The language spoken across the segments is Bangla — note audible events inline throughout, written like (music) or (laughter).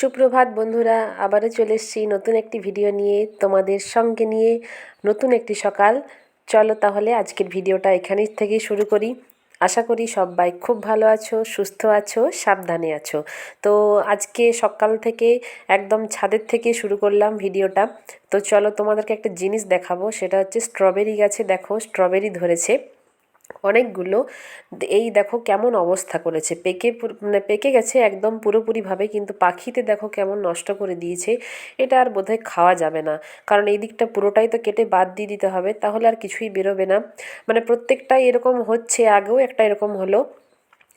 সুপ্রভাত বন্ধুরা, আবারও চলে এসেছি নতুন একটি ভিডিও নিয়ে তোমাদের সঙ্গে নিয়ে নতুন একটি সকাল। চলো তাহলে আজকের ভিডিওটা এখানেই থেকে শুরু করি। আশা করি সবাই খুব ভালো আছো, সুস্থ আছো, সাবধানে আছো। তো আজকে সকাল থেকে একদম ছাদের থেকে শুরু করলাম ভিডিওটা তো চলো তোমাদেরকে একটা জিনিস দেখাবো, সেটা হচ্ছে স্ট্রবেরি গাছে দেখো স্ট্রবেরি ধরেছে। অনেকগুলো। এই দেখো কেমন অবস্থা করেছে। পেকে মানে পেকে গেছে একদম পুরোপুরিভাবে কিন্তু পাখিতে দেখো কেমন নষ্ট করে দিয়েছে। এটা আর বোধহয় খাওয়া যাবে না। কারণ এই দিকটা পুরোটাই তো কেটে বাদ দিয়ে দিতে হবে। তাহলে আর কিছুই বেরোবে না। মানে প্রত্যেকটাই এরকম হচ্ছে, আগেও একটা এরকম হলো।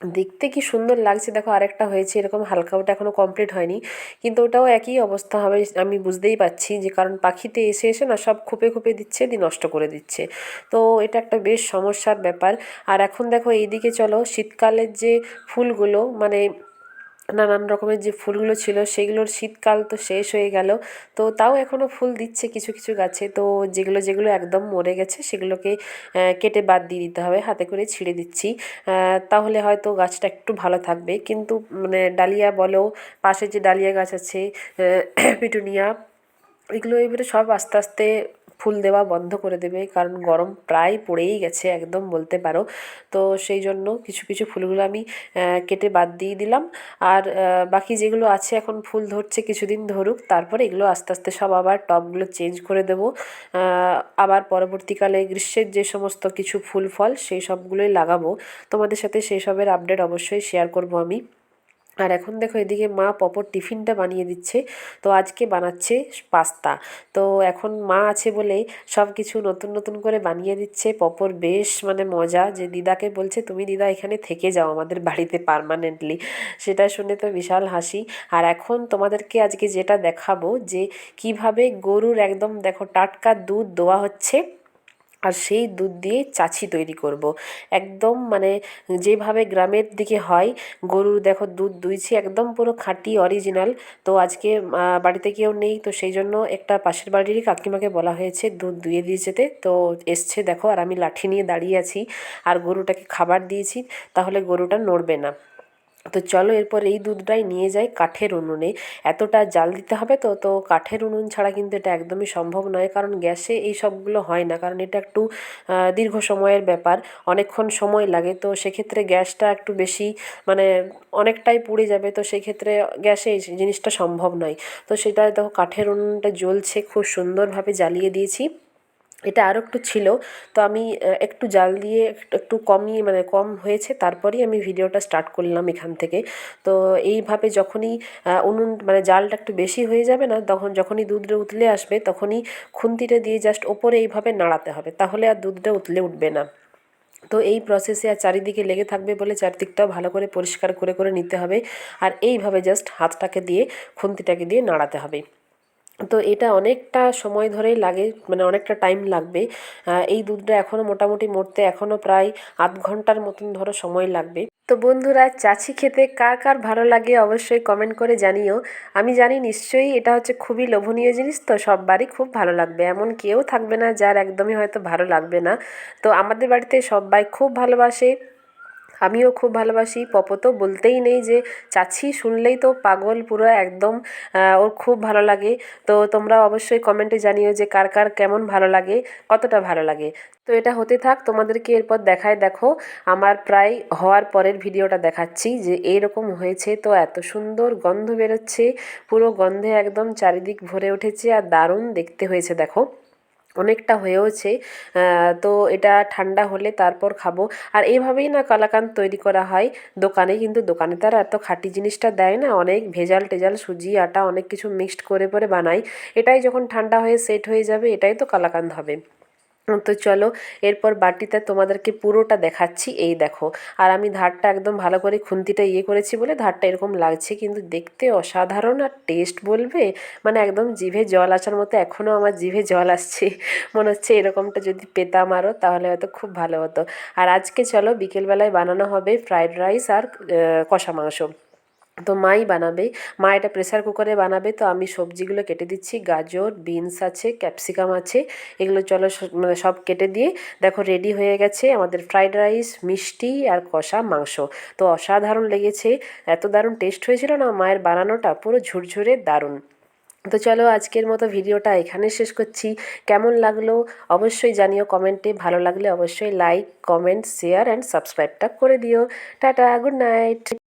দেখতে কি সুন্দর লাগছে। দেখো আরেকটা হয়েছে, এরকম হালকা, ওটা এখনও কমপ্লিট হয়নি। কিন্তু ওটাও একই অবস্থা হবে, আমি বুঝতেই পাচ্ছি যে কারণ পাখিতে এসে এসে না সব খুপে খুপে দিচ্ছে, দিয়ে নষ্ট করে দিচ্ছে। তো এটা একটা বেশ সমস্যার ব্যাপার। আর এখন দেখো এইদিকে চলো, শীতকালের যে ফুলগুলো মানে নানান রকমের যে ফুলগুলো ছিল সেগুলোর শীতকাল তো শেষ হয়ে গেল। তো তাও এখনও ফুল দিচ্ছে কিছু কিছু গাছে। তো যেগুলো যেগুলো একদম মরে গেছে সেগুলোকে কেটে বাদ দিয়ে দিতে হবে, হাতে করে ছিঁড়ে দিচ্ছি। তাহলে হয়তো গাছটা একটু ভালো থাকবে। কিন্তু মানে ডালিয়া বলো, পাশে যে ডালিয়া গাছ আছে (clears throat) পিটুনিয়া, এগুলো এবারে সব আস্তে আস্তে ফুল দেওয়া বন্ধ করে দেবে, কারণ গরম প্রায় পড়েই গেছে একদম বলতে পারো। তো সেই জন্য কিছু কিছু ফুলগুলো আমি কেটে বাদ দিয়ে দিলাম। আর বাকি যেগুলো আছে এখন ফুল ধরছে কিছুদিন ধরুক, তারপরে এগুলো আস্তে আস্তে সব আবার টবগুলো চেঞ্জ করে দেব। আবার পরবর্তীকালে গ্রীষ্মের যে সমস্ত কিছু ফুল, ফল, সেই সবগুলোই লাগাবো। তোমাদের সাথে সেই সবের আপডেট অবশ্যই শেয়ার করব আমি। আর এখন দেখো এদিকে মা পপর টিফিনটা বানিয়ে দিচ্ছে। তো আজকে বানাচ্ছে পাস্তা। তো এখন মা আছে বলে সব কিছু নতুন নতুন করে বানিয়ে দিচ্ছে। পপর বেশ মানে মজা যে দিদাকে বলছে, তুমি দিদা এখানে থেকে যাও আমাদের বাড়িতে পারমানেন্টলি সেটা শুনে তো বিশাল হাসি। আর এখন তোমাদেরকে আজকে যেটা দেখাবো যে কীভাবে গরুর একদম দেখো টাটকা দুধ দেওয়া হচ্ছে। আর সেই দুধ দিয়ে চাছি তৈরি করব। একদম মানে যেভাবে গ্রামের দিকে হয়, গরুর দেখো দুধ দুইছি, একদম পুরো খাঁটি অরিজিনাল তো আজকে বাড়িতে কেউ নেই, তো সেই জন্য একটা পাশের বাড়িরই কাকিমাকে বলা হয়েছে, দুধ দুয়ে দিয়ে যেতে। তো এসছে দেখো, আর আমি লাঠি নিয়ে দাঁড়িয়ে আছি, আর গরুটাকে খাবার দিয়েছি, তাহলে গরুটা নড়বে না। তো চলো এরপর এই দুধটাই নিয়ে যাই কাঠের উনুনে। এতটা জাল দিতে হবে তো তো কাঠের উনুন ছাড়া কিন্তু এটা একদমই সম্ভব নয়, কারণ গ্যাসে এই সবগুলো হয় না, কারণ এটা একটু দীর্ঘ সময়ের ব্যাপার, অনেকক্ষণ সময় লাগে। তো সেক্ষেত্রে গ্যাসটা একটু বেশি মানে অনেকটাই পুড়ে যাবে, তো সেক্ষেত্রে গ্যাসে এই জিনিসটা সম্ভব নয়। তো সেটা দেখো কাঠের উনুনটা জ্বলছে, খুব সুন্দরভাবে জ্বালিয়ে দিয়েছি। এটা আরও একটু ছিল। তো আমি একটু জাল দিয়ে একটু কমিয়ে মানে কম হয়েছে, তারপরেই আমি ভিডিওটা স্টার্ট করলাম এখান থেকে। তো এইভাবে যখনই উনুন মানে জালটা একটু বেশি হয়ে যাবে না, তখন যখনই দুধটা উতলে আসবে, তখনই খুন্তিটা দিয়ে জাস্ট ওপরে এইভাবে নাড়াতে হবে, তাহলে আর দুধটা উতলে উঠবে না। তো এই প্রসেসে আর চারিদিকে লেগে থাকবে বলে চারদিকটাও ভালো করে পরিষ্কার করে করে নিতে হবে। আর এইভাবে জাস্ট হাতটাকে দিয়ে, খুন্তিটাকে দিয়ে নাড়াতে হবে। তো এটা অনেকটা সময় ধরেই লাগে মানে অনেকটা টাইম লাগবে। এই দুধটা এখনও মোটামুটি মরতে এখনও প্রায় আধ ঘণ্টার মতন ধরো সময় লাগবে। তো বন্ধুরা চাছি খেতে কার কার ভালো লাগে অবশ্যই কমেন্ট করে জানিও। আমি জানি নিশ্চয়ই এটা হচ্ছে খুবই লোভনীয় জিনিস, তো সববারই খুব ভালো লাগবে। এমন কেউ থাকবে না যার একদমই হয়তো ভালো লাগবে না। তো আমাদের বাড়িতে সবাই খুব ভালোবাসে। আমিও খুব ভালোবাসি। পপো তো বলতেই নেই যে চাচি শুনলেই তো পাগল পুরো একদম ওর খুব ভালো লাগে। তো তোমরা অবশ্যই কমেন্টে জানিও যে কার কার কেমন ভালো লাগে, কতটা ভালো লাগে। তো এটা হতে থাক, তোমাদেরকে এরপর দেখায় দেখো, আমার প্রায় হওয়ার পরের ভিডিওটা দেখাচ্ছি যে এরকম হয়েছে তো এত সুন্দর গন্ধ বেরোচ্ছে, পুরো গন্ধে একদম চারিদিক ভরে উঠেছে আর দারুণ দেখতে হয়েছে, দেখো। অনেকটা হয়েওছে তো এটা ঠান্ডা হলে তারপর খাব। আর এইভাবেই না কালাকান তৈরি করা হয় দোকানে, কিন্তু দোকানে তারা এত খাঁটি জিনিসটা দেয় না, অনেক ভেজাল টেজাল, সুজি, আটা অনেক কিছু মিক্সড করে পরে বানায়। এটাই যখন ঠান্ডা হয়ে সেট হয়ে যাবে, এটাই তো কালাকান্দ হবে। তো চলো, এরপর বাটিতে তোমাদেরকে পুরোটা দেখাচ্ছি। এই দেখো, আর আমি ধারটা একদম ভালো করে খুন্তিটা ইয়ে করেছি বলে ধারটা এরকম লাগছে, কিন্তু দেখতে অসাধারণ আর টেস্ট বলবে? মানে একদম জিভে জল আসার মতো এখনও আমার জিভে জল আসছে। মনে হচ্ছে এরকমটা যদি পেতাম আরও তাহলে হয়তো খুব ভালো হতো। আর আজকে চলো, বিকেলবেলায় বানানো হবে ফ্রায়েড রাইস আর কষা মাংস। তো মাই বানাবে। মা এটা প্রেসার কুকারে বানাবে। তো আমি সবজিগুলো কেটে দিচ্ছি। গাজর বিনস আছে ক্যাপসিকাম আছে। এগুলো চলো মানে সব কেটে দিয়ে দেখো রেডি হয়ে গেছে আমাদের ফ্রাইড রাইস মিষ্টি আর কষা মাংস। তো অসাধারণ লেগেছে। এত দারুণ টেস্ট হয়েছিল না মায়ের বানানোটা? পুরো ঝুরঝুরে দারুণ। তো চলো আজকের মতো ভিডিওটা এখানে শেষ করছি। কেমন লাগল অবশ্যই জানিও কমেন্টে। ভালো লাগলে অবশ্যই লাইক কমেন্ট শেয়ার অ্যান্ড সাবস্ক্রাইবটা করে দিও। Tata good night